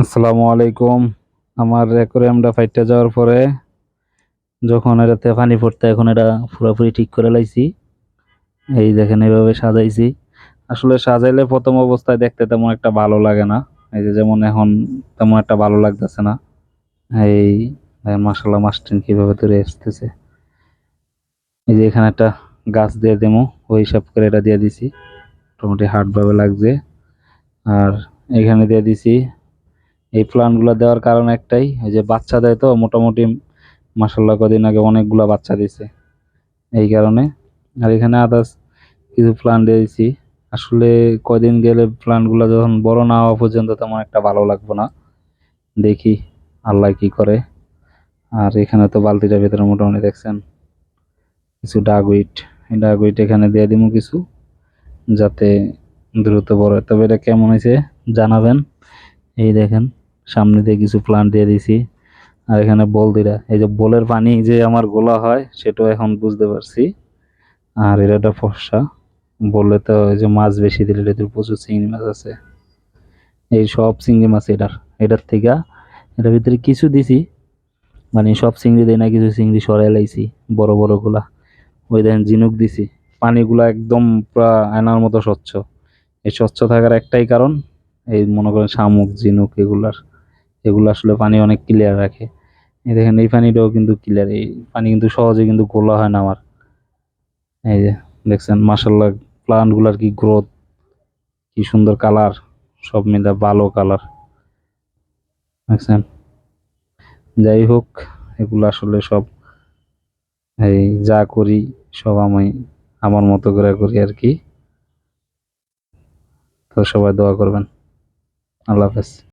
আসসালামু আলাইকুম। আমার অ্যাকোয়ারিয়ামটা ফাইটটা যাওয়ার পরে যখন এটাতে পানি পড়তে, এখন এটা পুরোপুরি ঠিক করে লাইছি। এই দেখেন এইভাবে সাজাইছি। আসলে সাজাইলে প্রথম অবস্থায় দেখতে তেমন একটা ভালো লাগে না। এই যে যেমন এখন তেমন একটা ভালো লাগতেছে না। এই দেখেন মাসাল্লাহ মাস্টিন কীভাবে তৈরি আসতেছে। এই যে এখানে একটা গাছ দিয়ে দেবো ওই হিসাব করে এটা দিয়ে দিছি। মোটামুটি হার্ডভাবে লাগছে। আর এখানে দিয়ে দিছি এই প্ল্যানগুলো দেওয়ার কারণ একটাই, এই যে বাচ্চা দেয় তো মোটামুটি মাসাল্লাহ কদিন আগে অনেকগুলা বাচ্চা দিছে। এই কারণে। আর এখানে আদার্স কিছু প্ল্যান দিয়েছি। আসলে কদিন গেলে প্ল্যানগুলো যখন বড় না হওয়া পর্যন্ত তেমন একটা ভালো লাগবে না। দেখি আল্লাহ কি করে। আর এখানে তো বালতিটার ভেতরে মোটামুটি দেখছেন, কিছু ডাগউইট এই ডাগউইট এখানে দিয়ে দিব কিছু, যাতে দ্রুত বড় তবে এটা কেমন হয়েছে জানাবেন। এই দেখেন। সামনে দিয়ে কিছু প্লান্ট দিয়ে দিছি। আর এখানে বল দিরা। এই যে বলের পানি যে আমার গোলা হয়, সেটাও এখন বুঝতে পারছি। আর এটা একটা ফর্সা বললে তো ওই যে মাছ বেশি দিলে এটাতে প্রচুর চিংড়ি মাছ আছে। এই সব চিংড়ি মাছ এটার। এটার থেকে এটার ভিতরে কিছু দিছি। মানে সব চিংড়ি দেয় না, কিছু চিংড়ি সরাই লাইছি, বড় বড়গুলা। ওই দেখেন ঝিনুক দিছি। পানিগুলা একদম পুরা আয়নার মতো স্বচ্ছ। এই স্বচ্ছ থাকার একটাই কারণ এই মনে করেন শামুক, ঝিনুক এগুলার, এগুলো আসলে পানি অনেক ক্লিয়ার রাখে। এই দেখেন, এই পানিটাও কিন্তু ক্লিয়ার এই পানি কিন্তু সহজে কিন্তু গোলা হয় না আমার। এই যে, দেখছেন মাসাল্লাহ প্লান্টগুলার কি গ্রোথ কি সুন্দর কালার সব মিলে ভালো কালার দেখছেন? যাই হোক, এগুলো আসলে সব, এই যা করি, সব আমি আমার মতো করে করি আর কি। তো সবাই দোয়া করবেন। আল্লাহ হাফেজ